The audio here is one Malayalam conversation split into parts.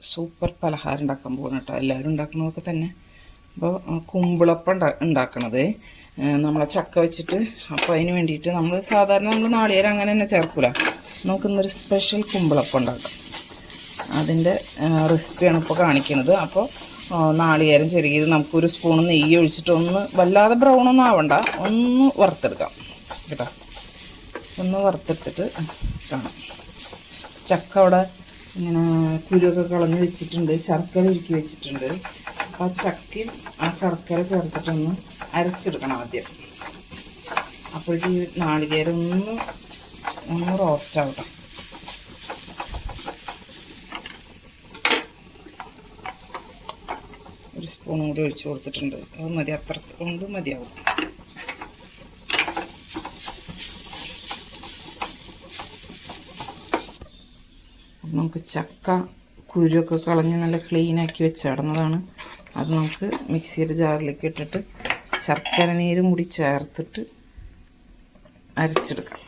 സൂപ്പർ പലഹാരം ഉണ്ടാക്കാൻ പോകണം കേട്ടോ. എല്ലാവരും ഉണ്ടാക്കുന്നതൊക്കെ തന്നെ. അപ്പോൾ കുമ്പിളപ്പം ഉണ്ടാ ഉണ്ടാക്കണത്. നമ്മളെ ചക്ക വെച്ചിട്ട് അപ്പോൾ അതിന് വേണ്ടിയിട്ട് നമ്മൾ സാധാരണ നമ്മൾ നാളികേരം അങ്ങനെ തന്നെ ചേർക്കൂല. നമുക്കിന്നൊരു സ്പെഷ്യൽ കുമ്പിളപ്പം ഉണ്ടാക്കാം. അതിന്റെ റെസിപ്പിയാണ് ഇപ്പോൾ കാണിക്കുന്നത്. അപ്പോൾ നാളികേരം ചെറുകിയത് നമുക്കൊരു സ്പൂൺ നെയ്യ് ഒഴിച്ചിട്ട് ഒന്ന് വല്ലാതെ ബ്രൗൺ ഒന്നും ആവണ്ട. ഒന്ന് വറുത്തെടുക്കാം. കേട്ടോ. ഒന്ന് വറുത്തെടുത്തിട്ട് കാണാം. ചക്ക അവിടെ ഇങ്ങനെ കുരുവൊക്കെ കളഞ്ഞ് വെച്ചിട്ടുണ്ട് ശർക്കര ഉരുക്കി വെച്ചിട്ടുണ്ട്. അപ്പോൾ ആ ചക്കി ആ ശർക്കര ചേർത്തിട്ടൊന്ന് അരച്ചെടുക്കണം ആദ്യം. അപ്പോഴേക്ക് ഈ നാളികേരം ഒന്ന് ഒന്ന് റോസ്റ്റ് ആവട്ടെ. ഒരു സ്പൂൺ കൂടി ഒഴിച്ചു കൊടുത്തിട്ടുണ്ട്. അത് മതി അത്ര കൊണ്ട് മതിയാവും. നമുക്ക് ചക്ക കുരുവൊക്കെ കളഞ്ഞ് നല്ല ക്ലീനാക്കി വെച്ചിടുന്നതാണ് അത് നമുക്ക് മിക്സിയുടെ ജാറിലേക്ക് ഇട്ടിട്ട് ശർക്കര നീരും കൂടി ചേർത്തിട്ട് അരച്ചെടുക്കാം.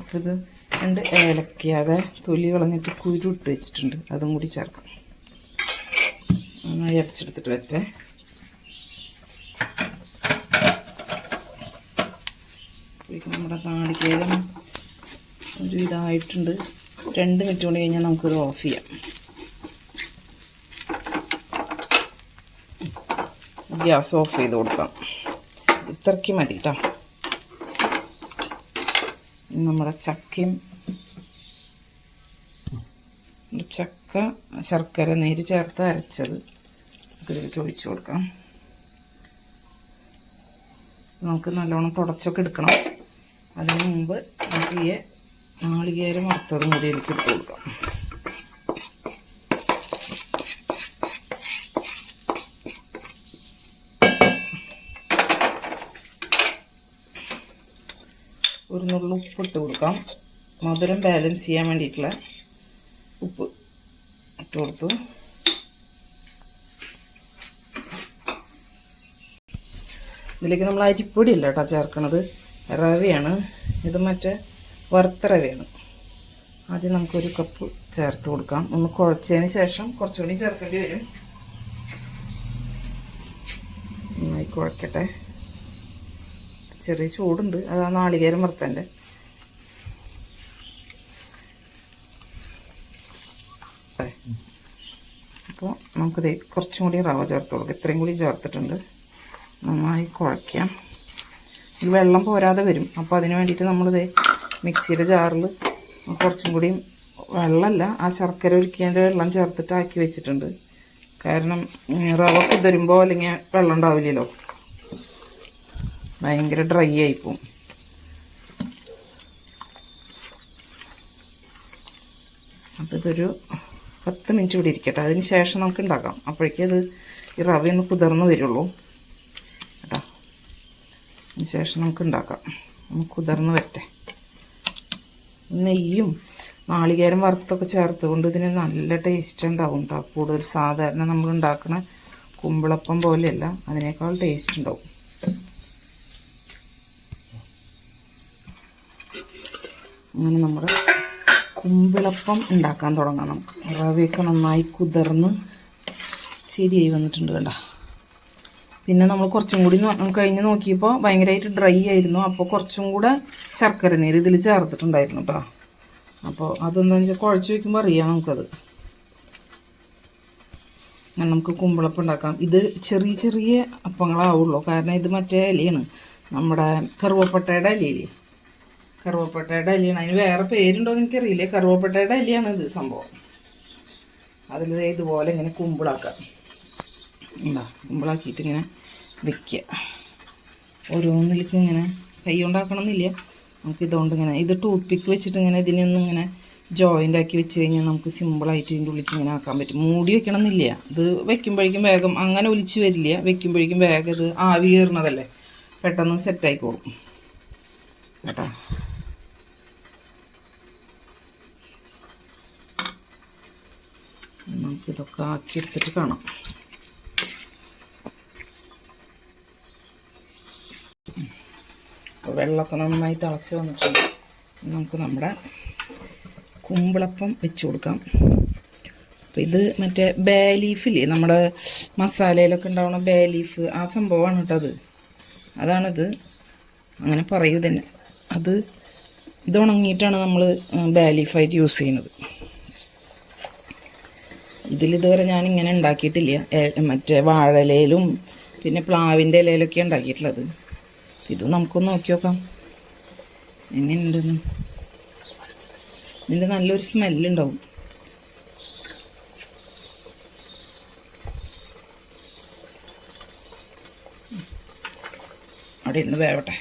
അപ്പോൾ ഇത് രണ്ട് ഏലക്കാതെ തൊലി കളഞ്ഞിട്ട് കുരുട്ട് വെച്ചിട്ടുണ്ട്. അതും കൂടി ചേർക്കാം. നന്നായി അരച്ചെടുത്തിട്ട് വരട്ടെ. നമ്മുടെ നാളികേരം ഒരു ഇതായിട്ടുണ്ട് രണ്ട് മിനിറ്റ് കൊണ്ട് കഴിഞ്ഞാൽ നമുക്കിത് ഓഫ് ചെയ്യാം. ഗ്യാസ് ഓഫ് ചെയ്ത് കൊടുക്കാം. ഇത്രയ്ക്ക് മതി കേട്ടോ നമ്മുടെ ചക്കയും ചക്ക ശർക്കര നീര് ചേർത്ത് അരച്ചത് ഇതിലേക്ക് ഒഴിച്ചു കൊടുക്കാം. നമുക്ക് നല്ലോണം തുടച്ചൊക്കെ എടുക്കണം. അതിന് മുമ്പ് നമുക്ക് ഈ നാളികേരം വറുത്തതും കൂടി എനിക്ക് ഇട്ട് കൊടുക്കാം. ഒരു നുള്ളു ഉപ്പ് ഇട്ട് കൊടുക്കാം. മധുരം ബാലൻസ് ചെയ്യാൻ വേണ്ടിയിട്ടുള്ള ഉപ്പ് ഇട്ട് കൊടുത്തു. ഇതിലേക്ക് നമ്മൾ അരിപ്പൊടി അല്ല കേട്ടോ ചേർക്കണത്. റവയാണ്. ഇത് മറ്റേ വറുത്ത വേണം ആദ്യം നമുക്കൊരു കപ്പ് ചേർത്ത് കൊടുക്കാം. ഒന്ന് കുഴച്ചതിന് ശേഷം കുറച്ചുകൂടി ചേർക്കേണ്ടി വരും. നന്നായി കുഴക്കട്ടെ. ചെറിയ ചൂടുണ്ട്. അതാ നാളികേരം വറുത്തന്റെ അപ്പോൾ നമുക്കിത് കുറച്ചും കൂടി റവ ചേർത്ത് കൊടുക്കാം. ഇത്രയും കൂടി ചേർത്തിട്ടുണ്ട്. നന്നായി കുഴക്കാം. ഈ വെള്ളം പോരാതെ വരും. അപ്പോൾ അതിന് വേണ്ടിയിട്ട് നമ്മളിത് മിക്സിയുടെ ജാറിൽ കുറച്ചും കൂടി വെള്ളമല്ല ആ ശർക്കര ഒരുക്കിയതിന്റെ വെള്ളം ചേർത്തിട്ട് ആക്കി വെച്ചിട്ടുണ്ട്. കാരണം റവ കുതിരുമ്പോൾ അല്ലെങ്കിൽ വെള്ളം ഉണ്ടാവില്ലല്ലോ. ഭയങ്കര ഡ്രൈ ആയിപ്പോവും അപ്പോൾ ഇതൊരു പത്ത് മിനിറ്റ് ഇവിടെ ഇരിക്കട്ടെ. അതിന് ശേഷം നമുക്ക് ഉണ്ടാക്കാം. അപ്പോഴേക്കും അത് ഈ റവ ഒന്ന് കുതിർന്ന് വരുള്ളൂ. കേട്ടോ. അതിന് ശേഷം നമുക്ക് ഉണ്ടാക്കാം. ഒന്ന് കുതിർന്ന് വരട്ടെ. നെയ്യും നാളികേരം വറുത്തൊക്കെ ചേർത്തുകൊണ്ട് ഇതിന് നല്ല ടേസ്റ്റ് ഉണ്ടാവും കേട്ടോ കൂടുതൽ സാധാരണ നമ്മൾ ഉണ്ടാക്കുന്ന കുമ്പിളപ്പം പോലെയല്ല അതിനേക്കാൾ ടേസ്റ്റ് ഉണ്ടാവും. അങ്ങനെ നമ്മൾ കുമ്പിളപ്പം ഉണ്ടാക്കാൻ തുടങ്ങണം. റവയൊക്കെ നന്നായി കുതിർന്ന് ശരിയായി വന്നിട്ടുണ്ട് കണ്ട. പിന്നെ നമ്മൾ കുറച്ചും കൂടി കഴിഞ്ഞ് നോക്കിയപ്പോൾ ഭയങ്കരമായിട്ട് ഡ്രൈ ആയിരുന്നു. അപ്പോൾ കുറച്ചും കൂടെ ശർക്കര നീര് ഇതിൽ ചേർത്തിട്ടുണ്ടായിരുന്നു കേട്ടോ അപ്പോൾ അതെന്താണെന്ന് വെച്ചാൽ കുഴച്ച് വയ്ക്കുമ്പോൾ അറിയാം നമുക്കത്. നമുക്ക് കുമ്പിളപ്പം ഉണ്ടാക്കാം. ഇത് ചെറിയ ചെറിയ അപ്പങ്ങളാവുള്ളൂ. കാരണം ഇത് മറ്റേ ഇലയാണ്. നമ്മുടെ കറുവപ്പട്ടയുടെ ഇലയില്ലേ? കറുവപ്പട്ടയുടെ ഇലയാണ്. അതിന് വേറെ പേരുണ്ടോ എന്ന് എനിക്കറിയില്ല. കറുവപ്പട്ടയുടെ ഇലയാണ് ഇത് സംഭവം. അതിൽ ഇതുപോലെ ഇങ്ങനെ കുമ്പിളാക്കാം. എന്താ കുമ്പിളാക്കിയിട്ട് ഇങ്ങനെ വെക്കുക ഓരോന്നിലേക്കും ഇങ്ങനെ കൈ കൊണ്ടാക്കണമെന്നില്ല നമുക്ക് ഇതുകൊണ്ട് ഇങ്ങനെ ഇത് ടൂത്ത് പിക്ക് വെച്ചിട്ട് ഇങ്ങനെ ഇതിനൊന്നും ഇങ്ങനെ ജോയിന്റ് ആക്കി വെച്ച് കഴിഞ്ഞാൽ നമുക്ക് സിമ്പിളായിട്ട് ഇതിന്റെ ഉള്ളിൽ ഇങ്ങനെ ആക്കാൻ പറ്റും. മൂടി വെക്കണം എന്നില്ല ഇത് വെക്കുമ്പോഴേക്കും വേഗം അങ്ങനെ ഒലിച്ച് വരില്ല. വെക്കുമ്പോഴേക്കും വേഗം ഇത് ആവി കയറുന്നതല്ലേ പെട്ടെന്ന് സെറ്റായിക്കോളും. കേട്ടോ? നമുക്കിതൊക്കെ ആക്കിയെടുത്തിട്ട് കാണാം. വെള്ളമൊക്കെ നന്നായി തിളച്ച് വന്നിട്ടുണ്ട്. നമുക്ക് നമ്മുടെ കുമ്പിളപ്പം വെച്ച് കൊടുക്കാം. അപ്പം ഇത് മറ്റേ ബേ ലീഫില്ലേ? നമ്മുടെ മസാലയിലൊക്കെ ഉണ്ടാവുന്ന ബേ ലീഫ്. ആ സംഭവമാണ് കേട്ടോ അത്. അതാണിത്. അങ്ങനെ പറയൂ തന്നെ. അത് ഇത് ഉണങ്ങിയിട്ടാണ് നമ്മൾ ബേ ലീഫായിട്ട് യൂസ് ചെയ്യുന്നത്. ഇതിലിതുവരെ ഞാൻ ഇങ്ങനെ ഉണ്ടാക്കിയിട്ടില്ല മറ്റേ വാഴയിലയിലും പിന്നെ പ്ലാവിന്റെ ഇലയിലൊക്കെ ഉണ്ടാക്കിയിട്ടുള്ളത്. ഇത് നമുക്കൊന്ന് നോക്കി നോക്കാം. എങ്ങനെയുണ്ടെന്ന്. ഇതിന്റെ നല്ലൊരു സ്മെല്ലുണ്ടാവും. അവിടെ ഇരുന്ന് വേവട്ടെ.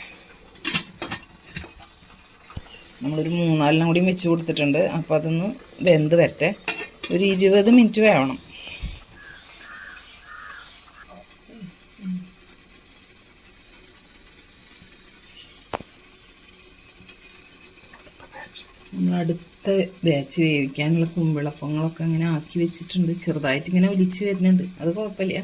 നമ്മളൊരു മൂന്നാലിനും കൂടി വെച്ച് കൊടുത്തിട്ടുണ്ട്. അപ്പോൾ അതൊന്ന് വെന്ത് വരട്ടെ. ഒരു ഇരുപത് മിനിറ്റ് വേവണം. നമ്മൾ അടുത്ത ബാച്ച് വേവിക്കാനുള്ള കുമ്പിളപ്പങ്ങളൊക്കെ അങ്ങനെ ആക്കി വെച്ചിട്ടുണ്ട്. ചെറുതായിട്ട് ഇങ്ങനെ ഒലിച്ച് വരുന്നുണ്ട്. അത് കുഴപ്പമില്ല.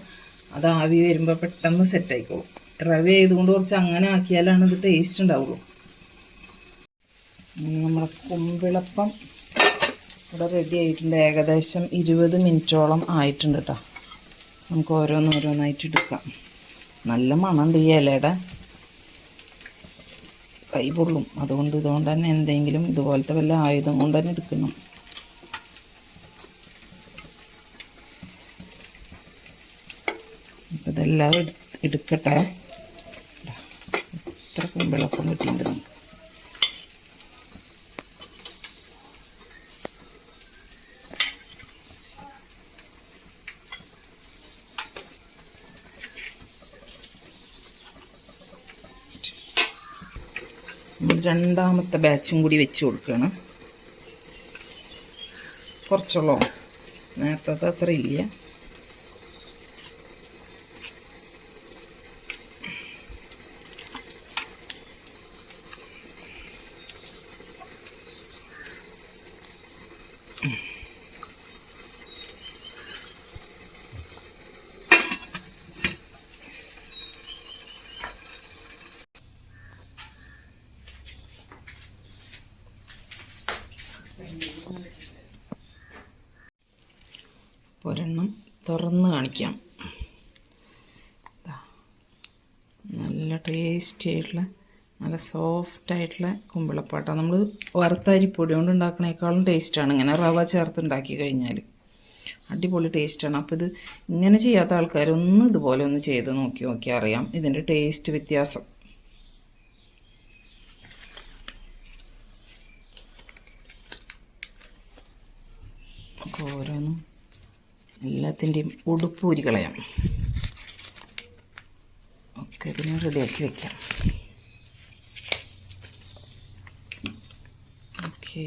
അത് ആവി വരുമ്പോൾ പെട്ടെന്ന് സെറ്റ് ആയിക്കോളും. റവ ആയതുകൊണ്ട് കുറച്ച് അങ്ങനെ ആക്കിയാലാണ് ഇത് ടേസ്റ്റ് ഉണ്ടാവുള്ളൂ. നമ്മുടെ കുമ്പിളപ്പം ഇവിടെ റെഡി ആയിട്ടുണ്ട്. ഏകദേശം ഇരുപത് മിനിറ്റോളം ആയിട്ടുണ്ട് കേട്ടോ നമുക്ക് ഓരോന്നോരോന്നായിട്ട് എടുക്കാം. നല്ല മണമുണ്ട് ഈ ഇലയുടെ. കൈ പൊള്ളും. അതുകൊണ്ട് ഇതുകൊണ്ട് തന്നെ എന്തെങ്കിലും ഇതുപോലത്തെ വല്ല ആയുധം കൊണ്ട് തന്നെ എടുക്കണം. ഇതെല്ലാം എടു- എടുക്കട്ടെ. ഇത്ര കുമ്പിളപ്പം കിട്ടിയിട്ടുണ്ട്. രണ്ടാമത്തെ ബാച്ചും കൂടി വെച്ച് കൊടുക്കുകയാണ്. കുറച്ചുള്ളോ? നേരത്തെ അത്ര ഇല്ല. ഒരെണ്ണം തുറന്ന് കാണിക്കാം. നല്ല ടേസ്റ്റി ആയിട്ടുള്ള നല്ല സോഫ്റ്റ് ആയിട്ടുള്ള കുമ്പിളപ്പാട്ട. നമ്മൾ വറുത്തരിപ്പൊടി കൊണ്ട് ഉണ്ടാക്കണേക്കാളും ടേസ്റ്റാണ് ഇങ്ങനെ റവ ചേർത്ത് ഉണ്ടാക്കി കഴിഞ്ഞാൽ അടിപൊളി ടേസ്റ്റാണ് അപ്പോൾ ഇത് ഇങ്ങനെ ചെയ്യാത്ത ആൾക്കാരൊന്നും ഇതുപോലെ ഒന്ന് ചെയ്ത് നോക്കി നോക്കി അറിയാം ഇതിന്റെ ടേസ്റ്റ് വ്യത്യാസം. അപ്പോൾ ഓരോന്നും എല്ലാത്തിന്റെയും ഉടുപ്പ് ഊരി കളയാം ഒക്കെ ഇതിനെ റെഡിയാക്കി വയ്ക്കാം ഓക്കെ.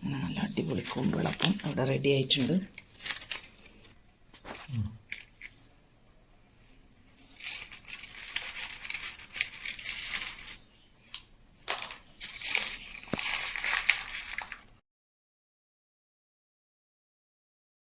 അങ്ങനെ നല്ല അടിപൊളി കൂമ്പിളപ്പം അവിടെ റെഡി ആയിട്ടുണ്ട്.